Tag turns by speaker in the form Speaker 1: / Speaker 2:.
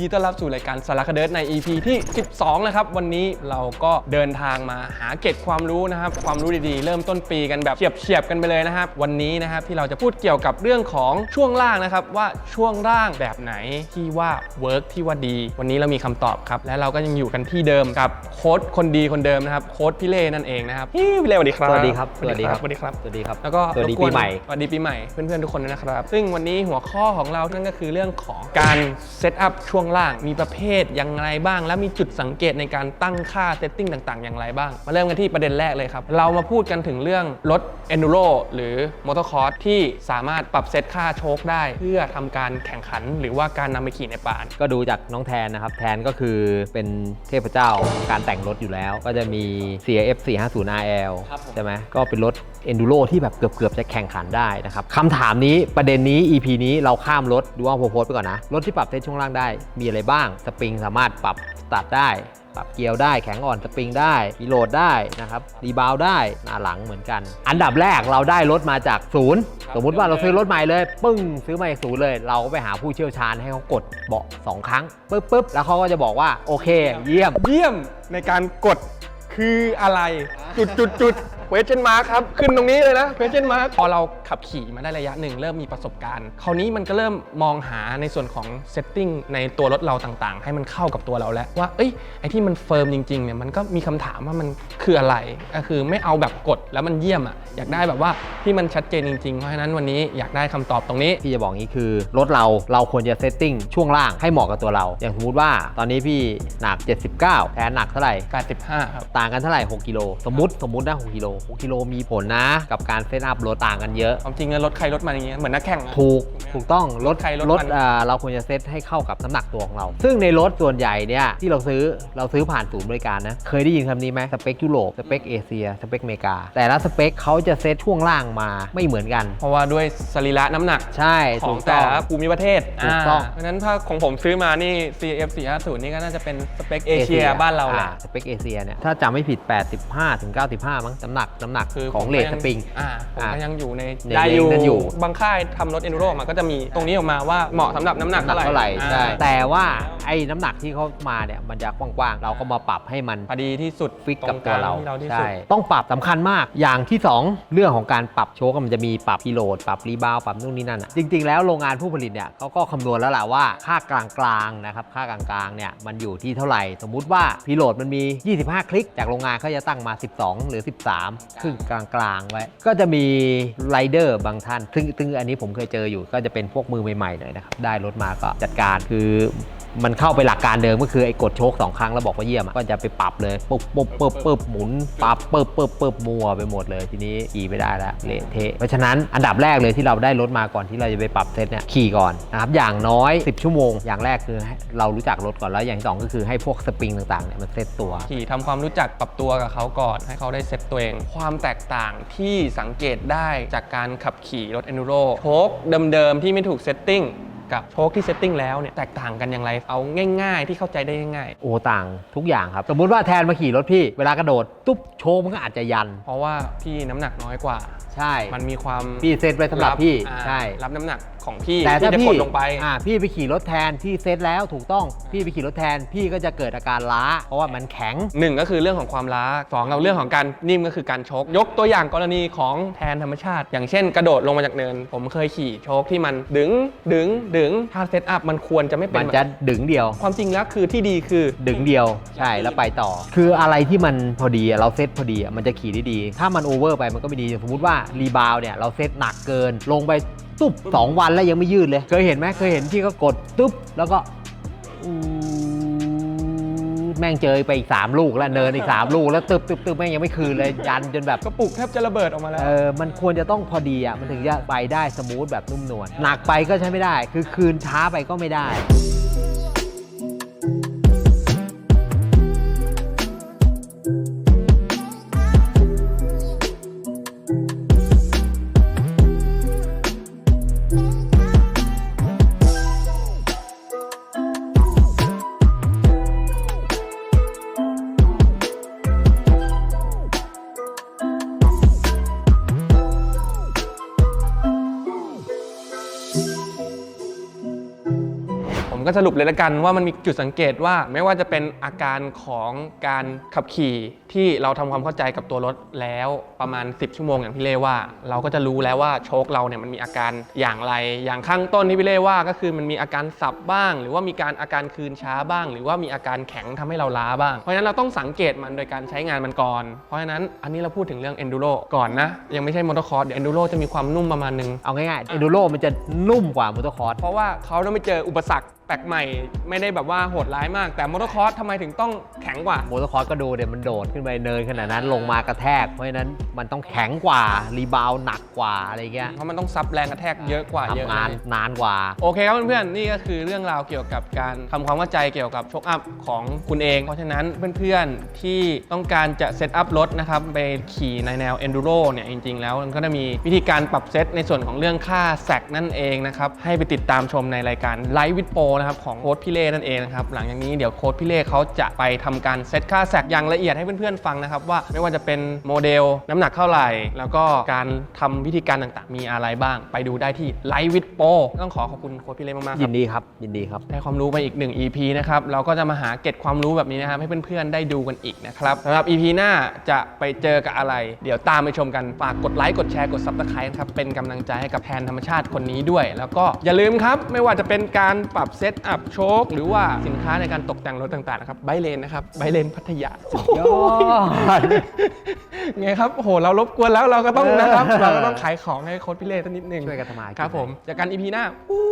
Speaker 1: ดีต้อนรับสู่รายการสารคดีใน EP ที่ 12 นะครับ วันนี้เราก็เดินทางมาหาเกร็ดความรู้นะครับ ความรู้ดีๆ เริ่มต้นปีกันแบบเฉียบๆกันไปเลยนะครับ วันนี้นะครับที่เราจะพูดเกี่ยวกับเรื่องของช่วงล่างนะครับ ว่าช่วงล่างแบบไหนที่ว่าเวิร์กที่ว่าดี วันนี้เรามีคำตอบครับ และเราก็ยังอยู่กันที่เดิมกับโค้ดคนดีคนเดิมนะครับโค้ดพี่เล่นั่นเองนะครับฮิ้วพี่เล่สวัสดีครับ
Speaker 2: สวัสดีครับ
Speaker 1: สวัสดีครับสวัสดีครับ
Speaker 2: สวัสดีครับ
Speaker 1: แล้วก็
Speaker 2: สวัสดี
Speaker 1: รบก
Speaker 2: ปีใหม่
Speaker 1: สวัสดีปีใหม่เพื่อนๆทุกคนด้วยนะครับ ซึ่งวันนี้หัวข้อของเรานั่นก็คือเรื่องของการเซตอัพช่วงล่าง มีประเภทอย่างไรบ้าง และมีจุดสังเกตในการตั้งค่าเซตติ้งต่าง ๆ อย่างไรบ้าง มาเริ่มกันที่ประเด็นแรกเลยครับ เรามาพูดกันถึงเรื่องรถ Enduro หรือ Motocross ที่สามารถปรับเซตค่าโชคได้ เพื่อทำการแข่งขัน หรือว่าการนำไปขี่ในป่าน
Speaker 2: ก็ดูจากน้องแทนนะครับ แทนก็คือเป็นเทพเจ้าการแต่งรถอยู่แล้ว ก็จะมี CF 450 RL
Speaker 1: ครับผม
Speaker 2: ใช่ไหมก็เป็นรถ Enduro ที่แบบเกือบๆจะแข่งขันได้นะครับคำถามนี้ประเด็นนี้ EP นี้เราข้ามรถดูว่าโพสต์ไปก่อนนะ รถที่ปรับเซตช่วงล่างได้ มีอะไรบ้าง สปริงสามารถปรับสตาร์ทได้ปรับเกียร์ได้แข็งอ่อนสปริงได้รีโหลดได้นะครับรีบาวด์ได้หน้าหลังเหมือนกัน อันดับแรกเราได้รถมาจากศูนย์
Speaker 1: ครับ
Speaker 2: สมมุติว่าเราซื้อรถใหม่เลย ปึ้งซื้อมาจากศูนย์เลย เราก็ไปหาผู้เชี่ยวชาญให้เขากดเบาะสองครั้งปึ๊บปึ๊บแล้วเขาก็จะบอกว่าโอเค เยี่ยม
Speaker 1: เยี่ยมในการกดคืออะไรจุดจุดจุด question mark ครับ ขึ้นตรงนี้เลยนะ question mark พอเราขับขี่มาได้ระยะหนึ่งเริ่มมีประสบการณ์ คราวนี้มันก็เริ่มมองหาในส่วนของ setting ในตัวรถเราต่างๆ ให้มันเข้ากับตัวเราแล้วว่าเอ้ยไอ้ที่มันเฟิร์มจริงๆเนี่ยมันก็มีคำถามว่ามันคืออะไรก็คือไม่เอาแบบกดแล้วมันเยี่ยมอะอยากได้แบบว่าที่มันชัดเจนจริงๆ เพราะฉะนั้นวันนี้อยากได้คำตอบตรงนี้
Speaker 2: พี่จะบอกงี้คือรถเราเราควรจะเซตติ้งช่วงล่างให้เหมาะกับตัวเรา อย่างสมมติว่าตอนนี้พี่หนัก 79แทนหนักเท่าไหร่
Speaker 1: 85ครับ
Speaker 2: ต่างกันเท่าไหร่ 6กิโลสมมติสมมตินะ6กิโล6กิโลมีผลนะ กับการเซตอัพรถต่างกันเยอะ
Speaker 1: ความจริงแล้วรถใครรถมันอย่างเงี้ยเหมือนนักแข่งอะ
Speaker 2: ถูกถูกต้องรถ
Speaker 1: ใครรถ
Speaker 2: รถ
Speaker 1: มัน
Speaker 2: อ่าเราควรจะเซตให้เข้ากับน้ำหนักตัวของเรา ซึ่งในรถส่วนใหญ่เนี่ยที่เราซื้อเราซื้อผ่านศูนย์บริการนะ เคยได้ยินคำนี้ไหมสเปคยุโรปสเปคเอเชียสเปคอเมริกา แต่ละสเปคเขาจะเซตช่วงล่างมาไม่เหมือนกัน
Speaker 1: เพราะว่าด้วยสรีระน้ำหนัก
Speaker 2: ใช่
Speaker 1: ข
Speaker 2: ถู
Speaker 1: อง
Speaker 2: ก
Speaker 1: แต่
Speaker 2: ต้อง
Speaker 1: ละภูมิประเทศ
Speaker 2: ถูกต้องา
Speaker 1: เพราะฉะนั้นถ้าของผมซื้อมานี่ CF 450นี่ก็น่าจะเป็นสเปคเอเชียบ้านเราแหละ
Speaker 2: อ่สเปคเอเชียเนี่ยถ้าจำไม่ผิด 85ถึง95 มั้งน้ำหนักน้ำหนัก
Speaker 1: คือ
Speaker 2: ของ
Speaker 1: ผม
Speaker 2: เล
Speaker 1: ก็
Speaker 2: ท
Speaker 1: ยั
Speaker 2: สปริง
Speaker 1: อ่าผมก็
Speaker 2: อ่า
Speaker 1: ยังอยู่ใน
Speaker 2: ใน
Speaker 1: ได้อยู่
Speaker 2: เลนนั้นอยู่
Speaker 1: บางค่ายทำรถเอนดูโรมาก็จะมีตรงนี้ออกมาว่าเหมาะสำหรับน้ำหนัก
Speaker 2: น้ำหนัก
Speaker 1: เท่าไหร่
Speaker 2: เท่าไหร่
Speaker 1: อ่า
Speaker 2: ใช่แต่ว่าไอ้น้ำหนักที่เขามาเนี่ยมันจะกว้างๆ เราก็มาปรับให้มัน
Speaker 1: พอดีที่สุด
Speaker 2: ฟิกกับตัวเรา
Speaker 1: งกลงที่เราที่สุ
Speaker 2: ใช่
Speaker 1: ด
Speaker 2: ต้องปรับสำคัญมากอย่างที่ 2 เรื่องของการปรับโชคมันจะมีปรับกิโลดปรับรีบาวด์ปรับนู่นนี่นั่นอะจริง ๆ แล้วโรงงานผู้ผลิตเนี่ยเขาก็คำนวณแล้วล่ะว่าค่ากลางๆนะครับค่ากลางๆเนี่ยมันอยู่ที่เท่าไหร่ สมมุติว่าพีโหลดมันมี 25 คลิก จากโรงงานเขาจะตั้งมา 12 หรือ 13ครึ่งกลางๆไว้ ก็จะมีไรเดอร์บางท่านซึ่งซึ่งอันนี้ผมเคยเจออยู่ก็จะเป็นพวกมือใหม่ๆหน่อยนะครับได้รถมาก็จัดการคือ มันเข้าไปหลักการเดิมก็คือไอ้กดโชคสองครั้งแล้วบอกว่าเยี่ยมก็จะไปปรับเลยปุ๊บปุ๊บปุ๊บปุ๊บหมุนปรับปุ๊บปุ๊บปุ๊บมัวไปหมดเลยทีนี้ขี่ไม่ได้แล้วเละเทะเพราะฉะนั้นอันดับแรกเลยที่เราได้รถมาก่อนที่เราจะไปปรับเซตเนี่ยขี่ก่อนนะครับอย่างน้อย 10 ชั่วโมง อย่างแรกคือเรารู้จักรถก่อนแล้วอย่างที่สองก็คือให้พวกสปริงต่างๆเนี่ยมันเซตตัว
Speaker 1: ขี่ทำความรู้จักปรับตัวกับเขาก่อนให้เขาได้เซ็ตตัวเอง ความแตกต่างที่สังเกตได้จากการขับขี่รถ Enduro โชคเดิมๆที่ไม่ถูกเซตติ้ง กับโชคที่เซตติ้งแล้วเนี่ยแตกต่างกันอย่างไรเอาง่ายๆ ที่เข้าใจได้ง่าย
Speaker 2: โอ้ต่างทุกอย่างครับ สมมุติว่าแทนมาขี่รถพี่ เวลากระโดดตุ๊บโชว์มันก็อาจจะยัน
Speaker 1: ๆ เพราะว่าพี่น้ำหนักน้อยกว่า
Speaker 2: ใช่
Speaker 1: มันมีความ
Speaker 2: พี่เซตไว้สำหรับพี่
Speaker 1: อ่า
Speaker 2: ใช่
Speaker 1: รับน้ำหนัก ของพี่
Speaker 2: แต่ถ้า
Speaker 1: ที่จะ
Speaker 2: พี่
Speaker 1: กดลงไป
Speaker 2: อ่าพี่ไปขี่รถแทนพี่เซตแล้วถูกต้องพี่ไปขี่รถแทนพี่ก็จะเกิดอาการล้า เพราะว่ามันแข็ง
Speaker 1: หนึ่งก็คือเรื่องของความล้าสองกับเรื่องของการนิ่มก็คือการโชก ยกตัวอย่างกรณีของแทนธรรมชาติ อย่างเช่นกระโดดลงมาจากเนิน ผมเคยขี่โชกที่มันดึงดึงดึงถ้าเซตอัพมันควรจะไม่เป็
Speaker 2: มันนจะดึงเดียว
Speaker 1: ความจริงแล้วคือที่ดีคือ
Speaker 2: ดึงเดียวใช่แล้วไปต่อ คืออะไรที่มันพอดีอะเราเซตพอดีอะมันจะขี่ได้ดี ถ้ามันโอเวอร์ไปมันก็ไม่ดีสมมุติว่ารีบาวเนี่ยเราเซตหนักเกินลงไป ตุ๊บสองวันแล้วยังไม่ยืดเลย เคยเห็นไหมเคยเห็นที่เขากดตุ๊บแล้วก็อู้แม่งเจอไปอีก 3 ลูกแล้วเนินอีก 3 ลูกแล้วตึบตึบตึบแม่งยังไม่คืนเลยยันจนแบบ
Speaker 1: กระปุกแทบจะระเบิดออกมาแล้ว
Speaker 2: เออมันควรจะต้องพอดีอะมันถึงจะไปได้สมูทแบบนุ่มนวลหนักไปก็ใช้ไม่ได้ คือคืนช้าไปก็ไม่ได้
Speaker 1: ก็สรุปเลยละกันว่ามันมีจุดสังเกตว่าไม่ว่าจะเป็นอาการของการขับขี่ที่เราทำความเข้าใจกับตัวรถแล้วประมาณ 10 ชั่วโมงอย่างพี่เล่ว่า เราก็จะรู้แล้วว่าโชคเราเนี่ยมันมีอาการอย่างไร อย่างข้างต้นที่พี่เล่ว่าก็คือมันมีอาการสับบ้าง หรือว่ามีการอาการคืนช้าบ้าง หรือว่ามีอาการแข็งทำให้เราล้าบ้าง เพราะฉะนั้นเราต้องสังเกตมันโดยการใช้งานมันก่อน เพราะฉะนั้นอันนี้เราพูดถึงเรื่อง enduro ก่อนนะ ยังไม่ใช่มอเตอร์คอร์สเดี๋ยว enduro จะมีความนุ่มประมาณนึง
Speaker 2: เอาง่ายๆ enduro มันจะนุ่มกว่า มอเตอร์คอร์ส
Speaker 1: เพราะว่าเขาต้องไปเจออุปสรรค แปลกใหม่ไม่ได้แบบว่าโหดร้ายมาก แต่มอเตอร์คอร์สทำไมถึงต้องแข็งกว่า
Speaker 2: มอเตอร์คอร์สก็ดูเดี๋ยวมันโดดขึ้นไปเนินขนาดนั้นลงมากระแทก เพราะฉะนั้นมันต้องแข็งกว่า รีบาวด์หนักกว่าอะไรเงี้ย
Speaker 1: เพราะมันต้องซับแรงกระแทกเยอะกว่าเยอะ
Speaker 2: ทำงานนานกว่า
Speaker 1: โอเคครับเพื่อนๆ นี่ก็คือเรื่องราวเกี่ยวกับการทำความเข้าใจเกี่ยวกับโชคอัพของคุณเอง เพราะฉะนั้นเพื่อนๆ ที่ต้องการจะเซตอัพรถนะครับไปขี่ในแนว Enduro เนี่ยจริงๆ แล้วมันก็จะมีวิธีการปรับเซตในส่วนของเรื่องค่าแซกนั่นเองนะครับ ให้ไปติดตามชมในรายการ Live with Pro นะครับของโค้ดพี่เล่นั่นเองนะครับหลังจากนี้เดี๋ยวโค้ดพี่เล่เขาจะไปทำการเซตค่าแซกอย่างละเอียดให้เพื่อนๆฟังนะครับว่าไม่ว่าจะเป็นโมเดลน้ำหนักเท่าไหร่ แล้วก็การทำวิธีการต่างๆ มีอะไรบ้าง ไปดูได้ที่ Live with Pro ต้องขอขอบคุณโค้ดพี่เล่มากๆค
Speaker 2: ยิ
Speaker 1: รับ
Speaker 2: นดีครับยินดีครับ
Speaker 1: ได้ความรู้ไปอีก1 EP นะครับเราก็จะมาหาเก็ตความรู้แบบนี้นะครับให้เพื่อนๆได้ดูกันอีกนะครับสำหรับ EP หน้าจะไปเจอกับอะไร เดี๋ยวตามไปชมกันฝากกดไลค์กดแชร์กด Subscribe นะครับเป็นกำลังใจให้กับแทนธรรมชาติคนนี้ด้วย แล้วก็อย่าลืมครับไม่ว่าจะเป็นการปรับเซตอัพโชคหรือว่าสินค้าในการตกแต่งรถต่างๆนะครับไบเลนนะครับไบเลนพัทยา
Speaker 2: ยอด
Speaker 1: ไงครับโอ้โหเรารบกวนแล้วเราก็ต้องนะครับ เราก็ต้องขายของให้โค้ดพี่เล่สักนิดนึง
Speaker 2: ช่วยกันทำมาหากิน
Speaker 1: ครับผมเจอกัน EP หน้าอู้